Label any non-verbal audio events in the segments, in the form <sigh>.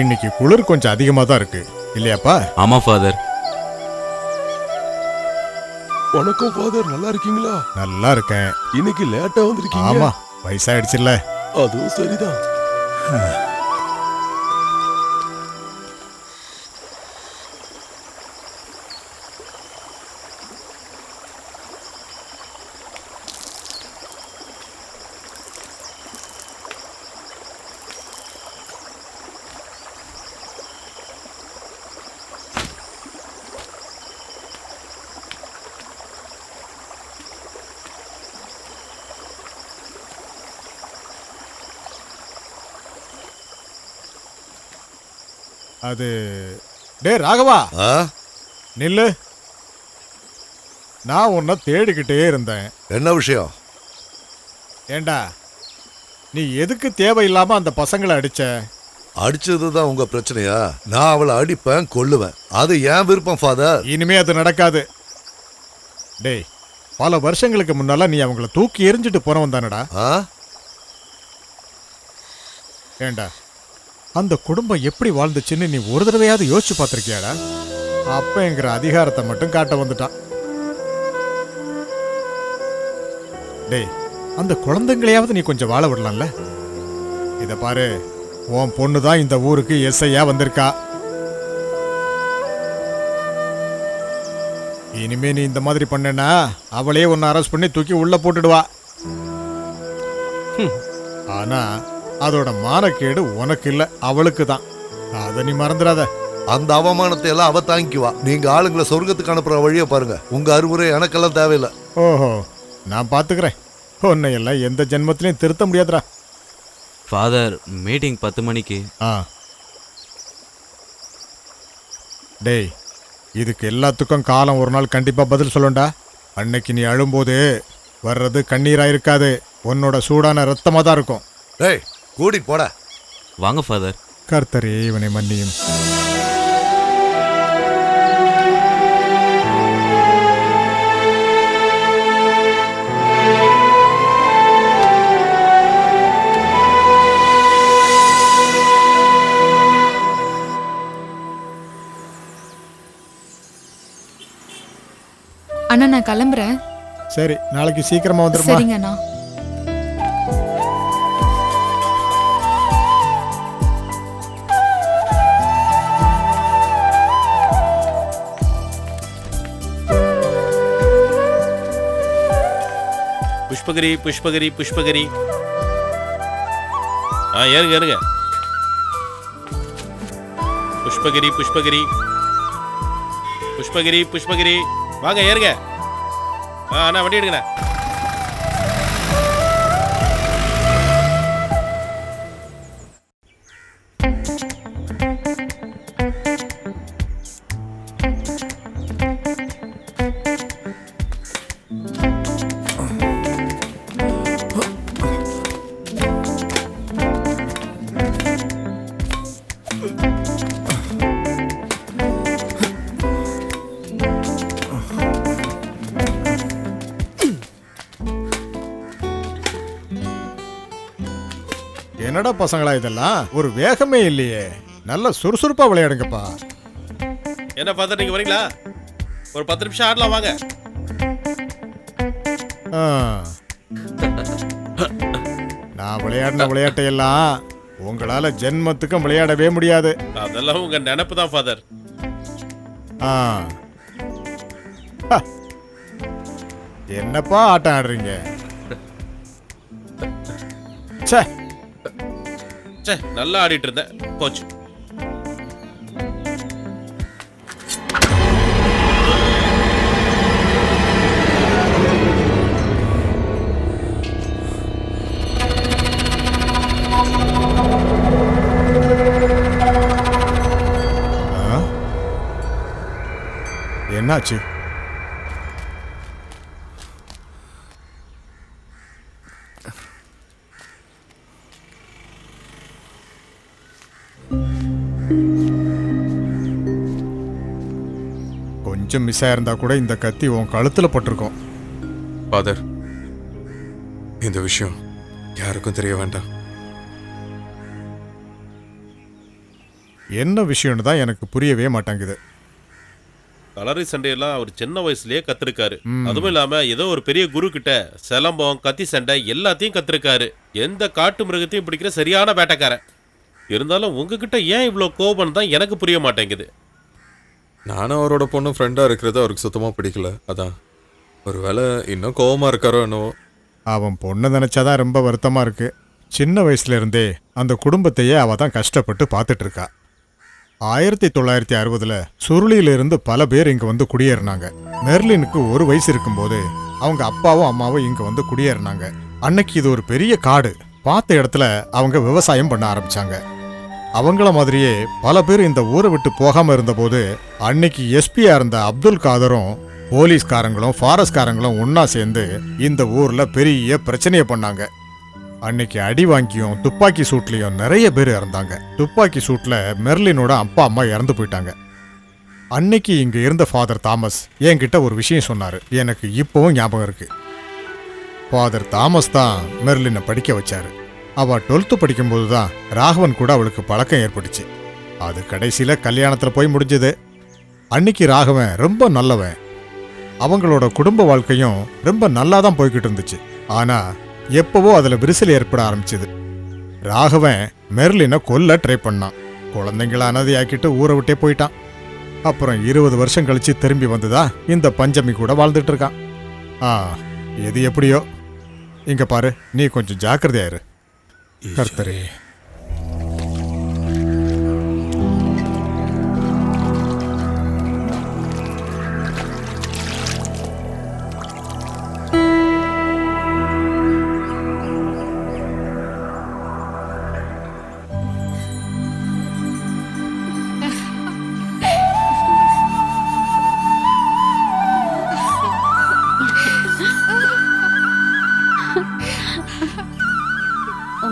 இன்னைக்கு குளிர் கொஞ்சம் அதிகமா தான் இருக்கு. இல்லையாப்பா? ஆமா ஃபாதர் வணக்கம் ஃபாதர் நல்லா இருக்கீங்களா? நல்லா இருக்கேன். இன்னைக்கு லேட்டா வந்திருக்கீங்க. ஆமா வயசாயிடுச்சுல்ல. அதுவும் சரிதான். அது டே ராகவா. ஆ? நில்லு. நான் உன்னை தேடிக்கிட்டே இருந்தேன். என்ன விஷயம்? ஏண்டா நீ எதுக்கு தேவையில்லாம அந்த பசங்களை அடிச்ச? அடிச்சது தான் உங்க பிரச்சனையா? நான் அவளை அடிப்பேன் கொல்லுவேன். அது ஏன் விருப்பம் ஃபாதர் இனிமே அது நடக்காது. டேய் பல வருஷங்களுக்கு முன்னால நீ அவங்கள தூக்கி எறிஞ்சிட்டு போனவன் தானடா. ஆ? ஏண்டா அந்த குடும்பம் எப்படி வாழ்ந்துச்சுன்னு நீ ஒரு தடவையாவது யோசிச்சு பார்த்திருக்கியாடா? அப்பங்கிற அதிகாரத்தை மட்டும் காட்ட வந்துட்டான். டேய் அந்த குழந்தைங்களையாவது நீ கொஞ்சம் வாழ விடலாம்ல? இத பாரு உன் பொண்ணு தான் இந்த ஊருக்கு எஸ்ஐயா வந்திருக்கா. இனிமே நீ இந்த மாதிரி பண்ணனா அவளே உன்னை அரெஸ்ட் பண்ணி தூக்கி உள்ள போட்டுடுவா. ஆனா அதோட மானக்கேடு உனக்கு இல்ல அவளுக்கு தான் அதை நீ மறந்துடாத. அந்த அவமானத்தை எல்லாம் அவ தாங்கிக்குவா. நீங்க ஆளுங்களை சொர்க்கத்துக்கு அனுப்புற வழியை பாருங்க. உங்க அறிவுரை எனக்கெல்லாம் தேவையில்லை. ஓஹோ நான் பாத்துக்கிறேன். உன்னை எல்லாம் எந்த ஜென்மத்திலையும் திருத்த முடியாதுடா. ஃபாதர் மீட்டிங் பத்து மணிக்கு. ஆ. டேய் இதுக்கு எல்லாத்துக்கும் காலம் ஒரு நாள் கண்டிப்பா பதில் சொல்லுண்டா. அன்னைக்கு நீ அழும்போது வர்றது கண்ணீரா இருக்காது உன்னோட சூடான ரத்தமா தான் இருக்கும். டேய் கூட்டிட்டு போட. வாங்க ஃபாதர் கர்த்தரே இவனை மன்னியும். அண்ணா நான் கிளம்புறேன். சரி நாளைக்கு சீக்கிரமா வந்துருமா? சரிங்க புஷ்பகிரி புஷ்பகிரி புஷ்பகிரி ஆ ஏறுங்க ஏறுங்க புஷ்பகிரி புஷ்பகிரி புஷ்பகிரி புஷ்பகிரி வாங்க ஏறுங்க ஆ அண்ணா வண்டி எடுங்கண்ணா என்னடா பசங்களா இதெல்லாம்? ஒரு வேகமே இல்லையே. நல்ல சுறுசுறுப்பா விளையாடுங்கப்பா. என்ன ஃபாதர் நீங்க வரீங்களா? ஒரு பத்து நிமிஷம் ஆடலாம் வாங்க. ஆ. நான் விளையாடின விளையாட்டையெல்லாம் உங்களால ஜென்மத்துக்கும் விளையாடவே முடியாது. அதெல்லாம் உங்க நினப்பு தான் ஃபாதர் ஆ. ஹ. என்னப்பா ஆட்டம் ஆடுறீங்க? ச்சே. சே நல்லா ஆடிட்டு இருந்தேன் போச்சு. என்னாச்சு? கொஞ்சம் மிஸ் ஆயிருந்தா கூட இந்த கத்தி உன் கழுத்துல பட்டிருக்கும். ஃபாதர் இந்த விஷயம் யாருக்கும் தெரிய வேண்டாம். என்ன விஷயம்னு தான் எனக்கு புரியவே மாட்டேங்குது. கலரி சண்டையெல்லாம் அவர் சின்ன வயசுலயே கத்திருக்காரு. அதுவும் இல்லாம ஏதோ ஒரு பெரிய குரு கிட்ட சிலம்பம் கத்தி சண்டை எல்லாத்தையும் கத்திருக்காரு. எந்த காட்டு மிருகத்தையும் பிடிக்கிற சரியான வேட்டைக்காரன். இருந்தாலும் உங்ககிட்ட ஏன் இவ்வளோ கோபம் தான் எனக்கு புரிய மாட்டேங்குது. நானும் அவரோட பொண்ணு ஃப்ரெண்டாக இருக்கிறது அவருக்கு சுத்தமாக பிடிக்கல அதான். ஒருவேளை இன்னும் கோவமா இருக்காரோ என்னவோ. அவன் பொண்ணு நினைச்சாதான் ரொம்ப வருத்தமா இருக்கு. சின்ன வயசுல இருந்தே அந்த குடும்பத்தையே அவ தான் கஷ்டப்பட்டு பார்த்துட்டு இருக்கா ஆயிரத்தி தொள்ளாயிரத்தி அறுபதுல சுருளியிலிருந்து பல பேர் இங்க வந்து குடியேறினாங்க. மெர்லினுக்கு ஒரு வயசு இருக்கும்போது அவங்க அப்பாவும் அம்மாவும் இங்க வந்து குடியேறினாங்க. அன்னைக்கு இது ஒரு பெரிய காடு. பார்த்த இடத்துல அவங்க விவசாயம் பண்ண ஆரம்பிச்சாங்க. அவங்கள மாதிரியே பல பேர் இந்த ஊரை விட்டு போகாமல் இருந்தபோது அன்னைக்கு எஸ்பியா இருந்த அப்துல் காதரும் போலீஸ்காரங்களும் ஃபாரஸ்ட்காரங்களும் ஒன்றா சேர்ந்து இந்த ஊர்ல பெரிய பிரச்சனையை பண்ணாங்க. அன்னைக்கு அடி வாங்கியும் துப்பாக்கி சூட்லேயும் நிறைய பேர் இறந்தாங்க. துப்பாக்கி சூட்ல மெர்லினோட அப்பா அம்மா இறந்து போயிட்டாங்க. அன்னைக்கு இங்க இருந்த ஃபாதர் தாமஸ் என்கிட்ட ஒரு விஷயம் சொன்னாரு. எனக்கு இப்பவும் ஞாபகம் இருக்கு. ஃபாதர் தாமஸ் தான் மெர்லினை படிக்க வச்சாரு. அவ டுவெல்த்து படிக்கும்போது தான் ராகவன் கூட அவளுக்கு பழக்கம் ஏற்பட்டுச்சு. அது கடைசியில் கல்யாணத்தில் போய் முடிஞ்சது. அன்னைக்கு ராகவன் ரொம்ப நல்லவன். அவங்களோட குடும்ப வாழ்க்கையும் ரொம்ப நல்லா தான் போய்கிட்டு இருந்துச்சு. ஆனால் எப்பவோ அதில் விரிசல் ஏற்பட ஆரம்பிச்சது. ராகவன் மெர்லினை கொல்ல ட்ரை பண்ணான். குழந்தைங்கள அனாதையாக்கிட்டு ஊரை விட்டே போயிட்டான். அப்புறம் இருபது வருஷம் கழிச்சு திரும்பி வந்ததா இந்த பஞ்சமி கூட வாழ்ந்துட்டு இருக்கான். ஆ எது எப்படியோ? இங்கே பாரு நீ கொஞ்சம் ஜாக்கிரதையாயிரு கர்த்தரே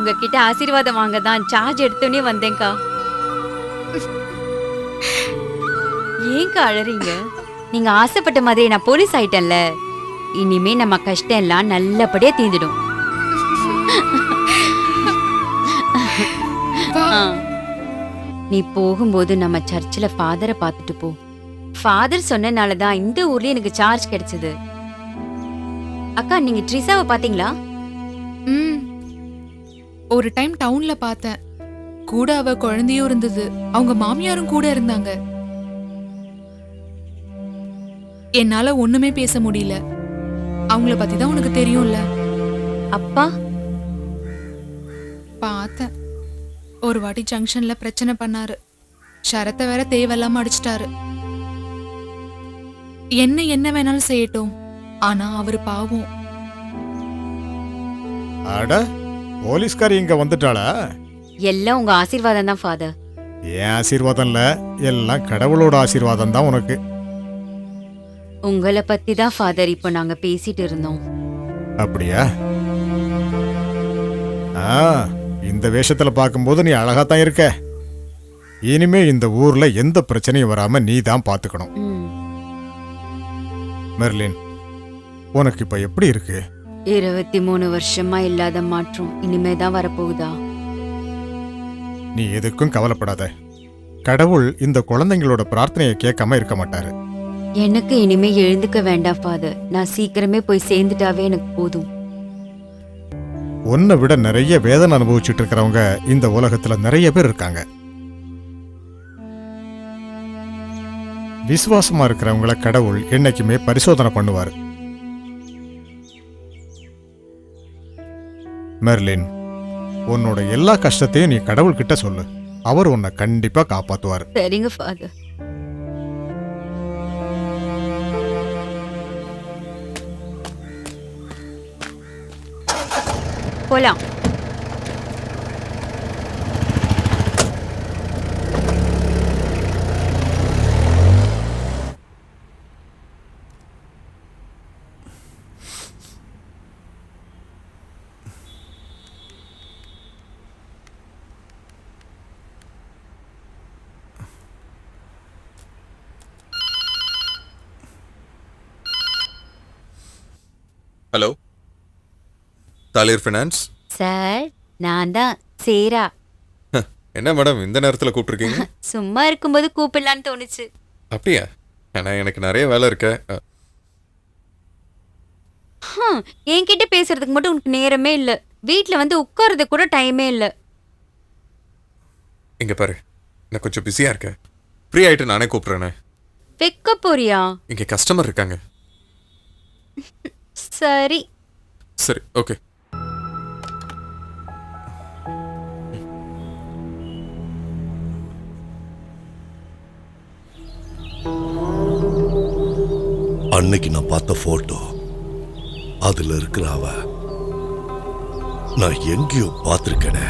உங்ககிட்ட ஆசீர்வாதம் வாங்க தான் சார்ஜ் எடுத்தோடனே வந்தேன்க்கா. ஏன்க்கா அழறீங்க? நீங்க ஆசைப்பட்ட மாதிரி நான் போலீஸ் ஆயிட்டேன்ல. இனிமே நம்ம கஷ்டம் எல்லாம் நல்லபடியா தீந்துடும். நீ போகும்போது நம்ம சர்ச்சில் ஃபாதரை பார்த்துட்டு போ. ஃபாதர் சொன்னனால தான் இந்த ஊர்லயே எனக்கு சார்ஜ் கிடைச்சது. அக்கா நீங்க ட்ரிசாவை பாத்தீங்களா ம். ஒரு டைம் டவுன்ல பார்த்தேன். கூட அவ குழந்தையும் இருந்தது. அவங்க மாமியாரும் கூட இருந்தாங்க. என்னால ஒண்ணுமே பேச முடியல. அவங்கள பத்தி தான் உனக்கு தெரியும்ல? அப்பா? பார்த்தேன். ஒரு வாட்டி ஜங்ஷன்ல பிரச்சனை பண்ணாரு. ஷரத்தை வேற தேவையில்லாம அடிச்சிட்டாரு. என்ன என்ன வேணாலும் செய்யட்டும். ஆனா அவரு பாவம். அட! போலீஸ்காரி இங்க வந்துட்டாளா? எல்லாம் உங்க ஆசீர்வாதம் தான் ஃபாதர். என் ஆசீர்வாதம் இல்ல? எல்லாம் கடவுளோட ஆசீர்வாதம் தான் உனக்கு. உங்களை பத்தி தான் ஃபாதர் இப்போ நாங்க பேசிட்டு இருந்தோம். அப்படியா? ஆ இந்த வேஷத்துல பார்க்கும்போது நீ அழகா தான் இருக்க. இனிமே இந்த ஊர்ல எந்த பிரச்சனையும் வராம நீ தான் பாத்துக்கணும். மெர்லின் உனக்கு இப்ப எப்படி இருக்கு? இருபத்தி மூணு வருஷமா இல்லாத மாற்றம் இனிமே தான் வரப்போகுதா? நீ எதுக்கும் கவலைப்படாத. கடவுள் இந்த குழந்தைங்களோட பிரார்த்தனையை கேட்காம இருக்க மாட்டாரு. எனக்கு இனிமே எழுந்துக்க வேண்டாம் ஃபாதர். நான் சீக்கிரமே போய் சேர்ந்துட்டாவே எனக்கு போதும். உன்னை விட நிறைய வேதனை அனுபவிச்சுட்டு இருக்கிறவங்க இந்த உலகத்துல நிறைய பேர் இருக்காங்க. விசுவாசமா இருக்கிறவங்கள கடவுள் என்னைக்குமே பரிசோதனை பண்ணுவார். மெர்லின் உன்னோட எல்லா கஷ்டத்தையும் நீ கடவுள்கிட்ட சொல்லு. அவர் உன்னை கண்டிப்பா காப்பாத்துவார். சரிங்க ஃபாதர் போலாம். ஹலோ தாலிர் ஃபினான்ஸ் சார் நான் தான் சேரா. என்ன மேடம் இந்த நேரத்தில் கூப்பிட்ருக்கீங்க <laughs> சும்மா இருக்கும்போது கூப்பிடலான்னு தோணுச்சு. அப்படியா? ஏன்னா எனக்கு நிறைய வேலை இருக்க. ஹம், என்கிட்ட பேசுறதுக்கு மட்டும் உனக்கு நேரமே இல்ல. வீட்ல வந்து உட்கார்றது கூட டைமே இல்ல. இங்க பாரு. நான் கொஞ்சம் பிஸியாக இருக்கேன். ஃப்ரீ ஆயிட்டு நானே கூப்பிட்றேனே. வைக்க போறியா? இங்கே கஸ்டமர் இருக்காங்க. <laughs> சரி. சரி ஓகே அன்னைக்கு நான் பார்த்த போட்டோ அதுல இருக்கிற அவ நான் எங்கேயோ பார்த்திருக்கேனே.